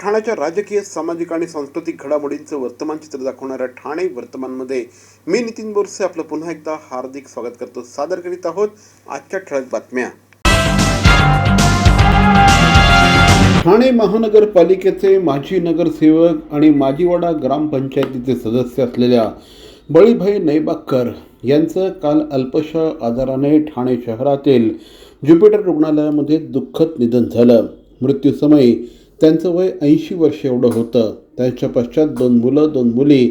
ठाण्याच्या राजकीय सामाजिक आणि सांस्कृतिक घडामोडींचं वर्तमान चित्र दाखवणाऱ्या ठाणे वर्तमानमध्ये मी नितीन बोरसे आपलं पुन्हा एकदा हार्दिक स्वागत करतो. सादर करीत आहोत आजच्या ठळक बातम्या. ठाणे महानगरपालिकेचे माजी नगरसेवक आणि माजीवाडा ग्रामपंचायतीचे सदस्य असलेल्या बळीभाई नैबाक्कर यांचं काल अल्पशा आजाराने ठाणे शहरातील ज्युपिटर रुग्णालयामध्ये दुःखद निधन झालं. मृत्यूसमयी त्यांचं वय ऐंशी वर्ष एवढं होतं. त्यांच्या पश्चात दोन मुलं दोन मुली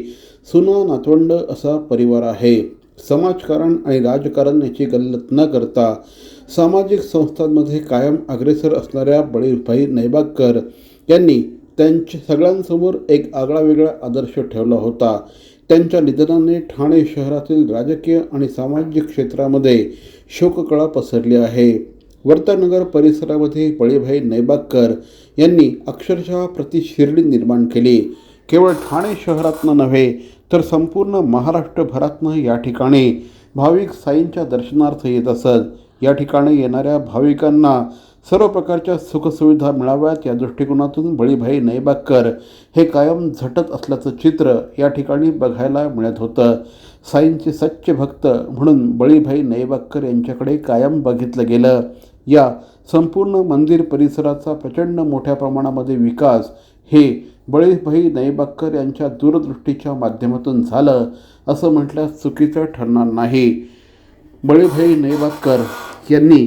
सुना नातवंड असा परिवार आहे. समाजकारण आणि राजकारण याची गल्लत न करता सामाजिक संस्थांमध्ये कायम अग्रेसर असणाऱ्या बळीभाई नैबागकर यांनी त्यांच्या सगळ्यांसमोर एक आगळा वेगळा आदर्श ठेवला होता. त्यांच्या निधनाने ठाणे शहरातील राजकीय आणि सामाजिक क्षेत्रामध्ये शोककळा पसरली आहे. वर्तनगर परिसरामध्ये बळीभाई नैबागकर यांनी अक्षरशः प्रतिशिर्डी निर्माण केली. केवळ ठाणे शहरातनं नव्हे तर संपूर्ण महाराष्ट्रभरातनं या ठिकाणी भाविक साईंच्या दर्शनार्थ येत असत. या ठिकाणी येणाऱ्या भाविकांना सर्व प्रकारच्या सुखसुविधा मिळाव्यात. या दृष्टिकोनातून बळीभाई नैबागकर हे कायम झटत असल्याचं चित्र या ठिकाणी बघायला मिळत होतं. साईंचे सच्चे भक्त म्हणून बळीभाई नैबागकर यांच्याकडे कायम बघितलं गेलं. या संपूर्ण मंदिर परिसराचा प्रचंड मोठ्या प्रमाणामध्ये विकास हे बळीभाई नैबागकर यांच्या दूरदृष्टीच्या माध्यमातून झालं असं म्हटल्यास चुकीचं ठरणार नाही. बळीभाई नैबागकर यांनी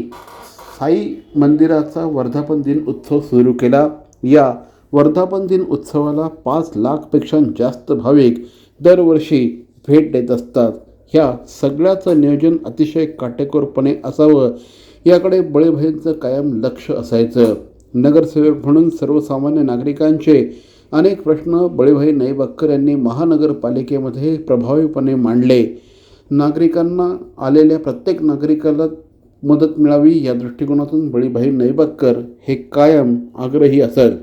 साई मंदिराचा वर्धापन दिन उत्सव सुरू केला. या वर्धापन दिन उत्सवाला पाच लाखपेक्षा जास्त भाविक दरवर्षी भेट देत असतात. ह्या सगळ्याचं नियोजन अतिशय काटेकोरपणे असावं. याकडे बळीभाईंचं कायम लक्ष असायचं. नगरसेवक म्हणून सर्वसामान्य नागरिकांचे अनेक प्रश्न बळीभाई नैबागकर यांनी महानगरपालिकेमध्ये प्रभावीपणे मांडले. नागरिकांना आलेल्या प्रत्येक नागरिकाला मदत मिळावी या दृष्टिकोनातून बळीभाई नैबागकर हे कायम आग्रही असत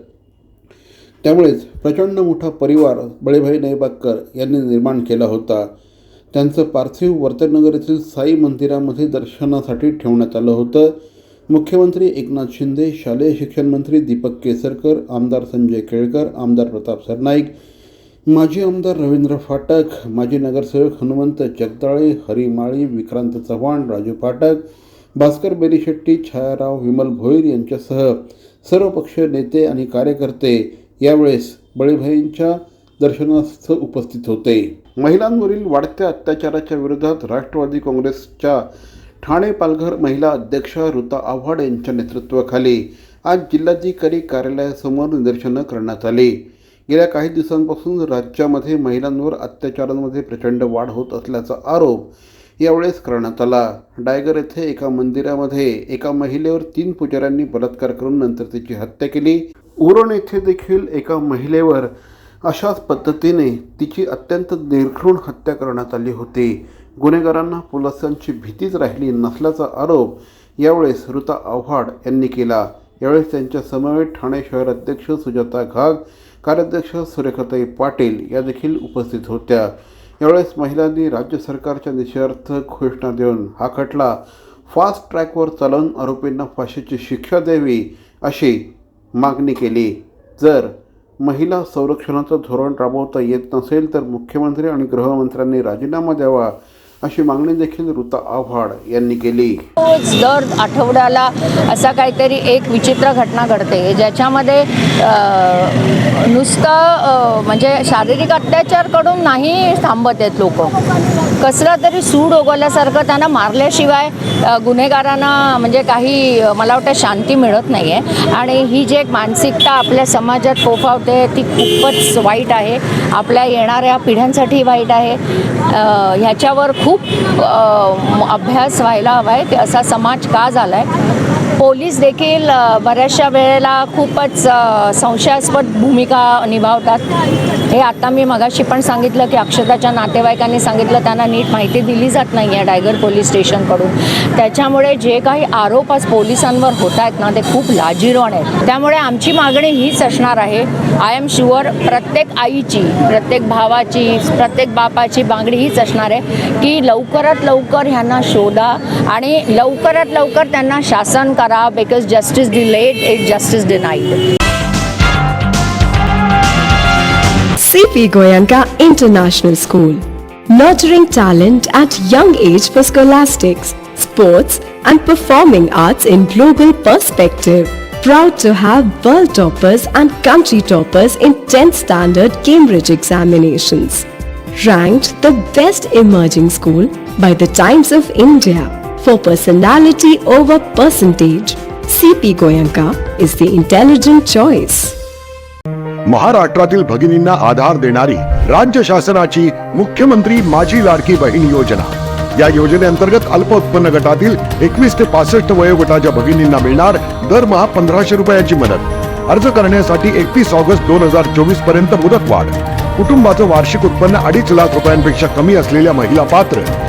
त्यामुळेच प्रचंड मोठा परिवार बळीभाई नैबागकर यांनी निर्माण केला होता. त्यांचं पार्थिव वर्तनगर येथील साई मंदिरामध्ये दर्शनासाठी ठेवण्यात आलं होतं. मुख्यमंत्री एकनाथ शिंदे शालेय शिक्षण मंत्री दीपक केसरकर आमदार संजय केळकर आमदार प्रताप सरनाईक माजी आमदार रवींद्र फाटक माजी नगरसेवक हनुमंत जगदाळे हरी माळी विक्रांत चव्हाण राजू फाटक भास्कर बेरीशेट्टी छायाराव विमल भोईर यांच्यासह सर्व पक्षीय नेते आणि कार्यकर्ते यावेळेस बळीभाईंच्या दर्शनास्थ उपस्थित होते. महिलांवरील वाढत्या अत्याचाराच्या विरोधात राष्ट्रवादी काँग्रेसच्या ठाणे पालघर महिला अध्यक्षा ऋता आव्हाड यांच्या नेतृत्वाखाली आज जिल्हाधिकारी कार्यालयासमोर निदर्शनं करण्यात आली. गेल्या काही दिवसांपासून राज्यामध्ये महिलांवर अत्याचारांमध्ये प्रचंड वाढ होत असल्याचा आरोप यावेळेस करण्यात आला डायगर येथे एका मंदिरामध्ये एका महिलेवर तीन पुजाऱ्यांनी बलात्कार करून नंतर तिची हत्या केली. उरण येथे देखील एका महिलेवर अशाच पद्धतीने तिची अत्यंत निर्घृण हत्या करण्यात आली होती. गुन्हेगारांना पोलिसांची भीतीच राहिली नसल्याचा आरोप यावेळेस ऋता आव्हाड यांनी केला. यावेळेस त्यांच्या समवेत ठाणे शहर अध्यक्ष सुजाता घाग कार्याध्यक्ष सूर्यकताई पाटील या देखील उपस्थित होत्या. यावेळेस महिलांनी राज्य सरकारच्या निषेधार्थ घोषणा देऊन हा खटला फास्ट ट्रॅकवर चालवून आरोपींना फाशीची शिक्षा द्यावी अशी मागणी केली. जर महिला संरक्षणाचं धोरण राबवता येत नसेल तर मुख्यमंत्री आणि गृहमंत्र्यांनी राजीनामा द्यावा अशी मागणी देखील ऋता आव्हाड यांनी केली. दर आठवड्याला असा काहीतरी एक विचित्र घटना घडते ज्याच्यामध्ये नुसतं म्हणजे शारीरिक अत्याचारकडून नाही थांबत आहेत लोक. कसलं तरी सूड ओगवल्यासारखं त्यांना मारल्याशिवाय गुन्हेगारांना म्हणजे काही मला वाटतं शांती मिळत नाही आहे आणि ही जी एक मानसिकता आपल्या समाजात फोफावते ती खूपच वाईट आहे. आपल्या येणाऱ्या पिढ्यांसाठी वाईट आहे. ह्याच्यावर खूप खूप अभ्यास व्हायला हवा आहे की असा समाज का झाला आहे पोलीस देखील बऱ्याचशा वेळेला खूपच संशयास्पद भूमिका निभावतात. हे आता मी मगाशी पण सांगितलं की अक्षताच्या नातेवाईकांनी सांगितलं त्यांना नीट माहिती दिली जात नाही आहे डायगर पोलीस स्टेशनकडून. त्याच्यामुळे जे काही आरोप आज पोलिसांवर होत आहेत ना ते खूप लाजिरवाण आहेत. त्यामुळे आमची मागणी हीच असणार आहे. आय एम शुअर प्रत्येक आईची प्रत्येक भावाची प्रत्येक बापाची मागणी हीच असणार आहे की लवकरात लवकर ह्यांना शोधा आणि लवकरात लवकर त्यांना शासन kara because justice delayed is justice denied. CP Goyanka International School. Nurturing talent at young age for scholastics, sports and performing arts in global perspective. Proud to have world toppers and country toppers in 10th standard Cambridge examinations. Ranked the best emerging school by the Times of India. For personality over percentage. CP Goyanka is the intelligent choice. महाराष्ट्रातील भगिनींना आधार देणारी राज्य शासनाची मुख्यमंत्री माझी लाडकी बहीण योजना या योजनेअंतर्गत अल्प उत्पन्न गटातील एकवीस ते पासष्ट वयोगटाच्या भगिनींना मिळणार दरमहा पंधराशे रुपयाची मदत अर्ज करण्यासाठी एकतीस ऑगस्ट दोन हजार चोवीसपर्यंत मुदतवाढ कुटुंबाचं वार्षिक उत्पन्न अडीच लाख रुपयांपेक्षा कमी असलेल्या महिला पात्र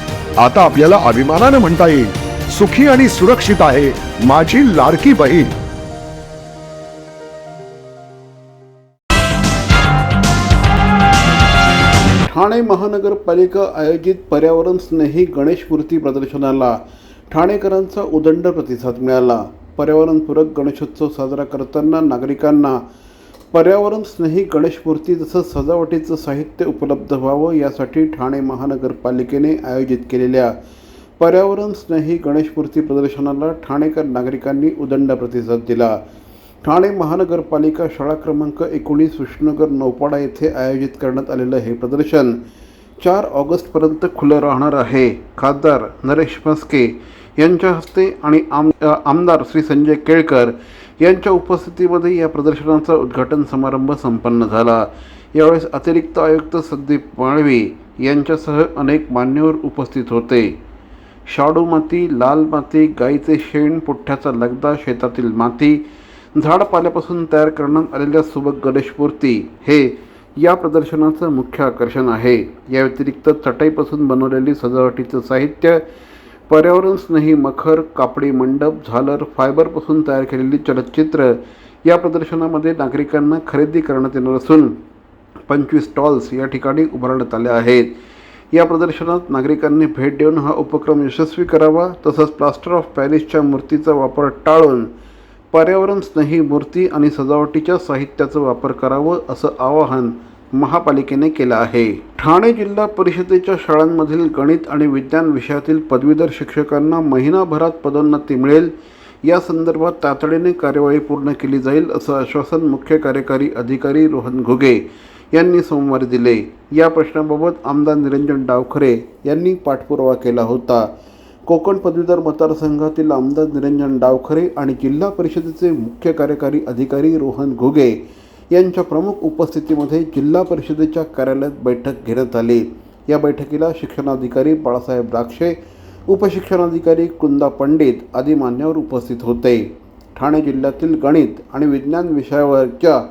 आता आपल्याला अभिमानानं म्हणता येईल सुखी आणि सुरक्षित आहे माझी लाडकी बहीण. ठाणे महानगरपालिका आयोजित पर्यावरण स्नेही गणेश मूर्ती प्रदर्शनाला ठाणेकरांचा उदंड प्रतिसाद मिळाला. पर्यावरणपूरक गणेशोत्सव साजरा करताना नागरिकांना पर्यावरण स्नेही गणेश मूर्ती तसंच सजावटीचं साहित्य उपलब्ध व्हावं यासाठी ठाणे महानगरपालिकेने आयोजित केलेल्या पर्यावरण स्नेही गणेश मूर्ती प्रदर्शनाला ठाणेकर नागरिकांनी उदंड प्रतिसाद दिला. ठाणे महानगरपालिका शाळा क्रमांक एकोणीस विष्णुनगर नौपाडा येथे आयोजित करण्यात आलेलं हे प्रदर्शन चार ऑगस्टपर्यंत खुलं राहणार आहे. खासदार नरेश म्हस्के यांच्या हस्ते आणि आम आमदार श्री संजय केळकर यांच्या उपस्थितीमध्ये या प्रदर्शनाचा उद्घाटन समारंभ संपन्न झाला. यावेळेस अतिरिक्त आयुक्त संदीप माळवी यांच्यासह अनेक मान्यवर उपस्थित होते. शाडू माती लाल माती गाईचे शेण पुठ्ठ्याचा लगदा शेतातील माती झाडपाल्यापासून तयार करण्यात आलेल्या सुबक गणेश मूर्ती हे या प्रदर्शनाचं मुख्य आकर्षण आहे. या व्यतिरिक्त चटईपासून बनवलेली सजावटीचं साहित्य पर्यावरण स्नेही मखर कापडी मंडप झालर फायबरपासून तयार केलेली चलचित्र या प्रदर्शनामध्ये नागरिकांना खरेदी करण्यात येणार असून पंचवीस स्टॉल्स या ठिकाणी उभारण्यात आल्या आहेत. या प्रदर्शनात नागरिकांनी भेट देऊन हा उपक्रम यशस्वी करावा तसंच प्लास्टर ऑफ पॅरिसच्या मूर्तीचा वापर टाळून पर्यावरण स्नेही मूर्ती आणि सजावटीच्या साहित्याचा वापर करावं असं आवाहन महापालिकेने केला आहे. ठाणे जिल्हा परिषदेच्या शाळांमधील गणित आणि विज्ञान विषयातील पदवीधर शिक्षकांना महिनाभरात पदोन्नती मिळेल. या संदर्भात तातडीने कार्यवाही पूर्ण केली जाईल असं आश्वासन मुख्य कार्यकारी अधिकारी रोहन घुगे यांनी सोमवारी दिले. या प्रश्नाबाबत आमदार निरंजन डावखरे यांनी पाठपुरावा केला होता. कोकण पदवीधर मतदारसंघातील आमदार निरंजन डावखरे आणि जिल्हा परिषदेचे मुख्य कार्यकारी अधिकारी रोहन घुगे यांच्या प्रमुख उपस्थितीमध्ये जिल्हा परिषदेच्या कार्यालयात बैठक घेण्यात आली. या बैठकीला शिक्षणाधिकारी बाळासाहेब द्राक्षे उपशिक्षणाधिकारी कुंदा पंडित आदी मान्यवर उपस्थित होते. ठाणे जिल्ह्यातील गणित आणि विज्ञान विषयावरच्या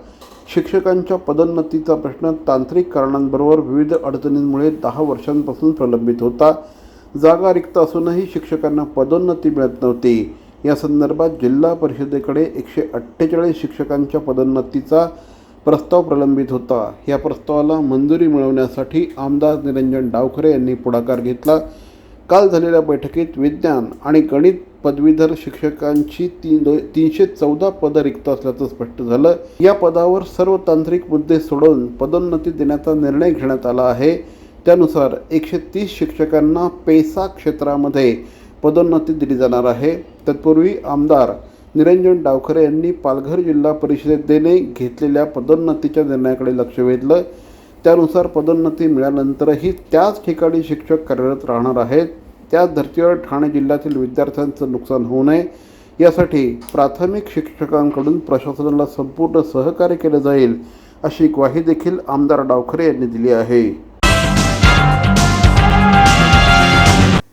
शिक्षकांच्या पदोन्नतीचा प्रश्न तांत्रिक कारणांबरोबर विविध अडचणींमुळे दहा वर्षांपासून प्रलंबित होता. जागा रिक्त असूनही शिक्षकांना पदोन्नती मिळत नव्हती. या संदर्भात जिल्हा परिषदेकडे एकशे अठ्ठेचाळीस शिक्षकांच्या पदोन्नतीचा प्रस्ताव प्रलंबित होता. या प्रस्तावाला मंजुरी मिळवण्यासाठी आमदार निरंजन डावखरे यांनी पुढाकार घेतला. काल झालेल्या बैठकीत विज्ञान आणि गणित पदवीधर शिक्षकांची तीन दो तीनशे चौदा पदं रिक्त असल्याचं स्पष्ट झालं. या पदावर सर्व तांत्रिक मुद्दे सोडवून पदोन्नती देण्याचा निर्णय घेण्यात आला आहे. त्यानुसार एकशे तीस शिक्षकांना पेसा क्षेत्रामध्ये पदोन्नती दिली जाणार आहे. तत्पूर्वी आमदार निरंजन डावखरे यांनी पालघर जिल्हा परिषदेने घेतलेल्या पदोन्नतीच्या निर्णयाकडे लक्ष वेधलं. त्यानुसार पदोन्नती मिळाल्यानंतरही त्याच ठिकाणी शिक्षक कार्यरत राहणार आहेत. त्याच धर्तीवर ठाणे जिल्ह्यातील विद्यार्थ्यांचं नुकसान होऊ नये. यासाठी प्राथमिक शिक्षकांकडून प्रशासनाला संपूर्ण सहकार्य केलं जाईल अशी ग्वाही देखील आमदार डावखरे यांनी दिली आहे.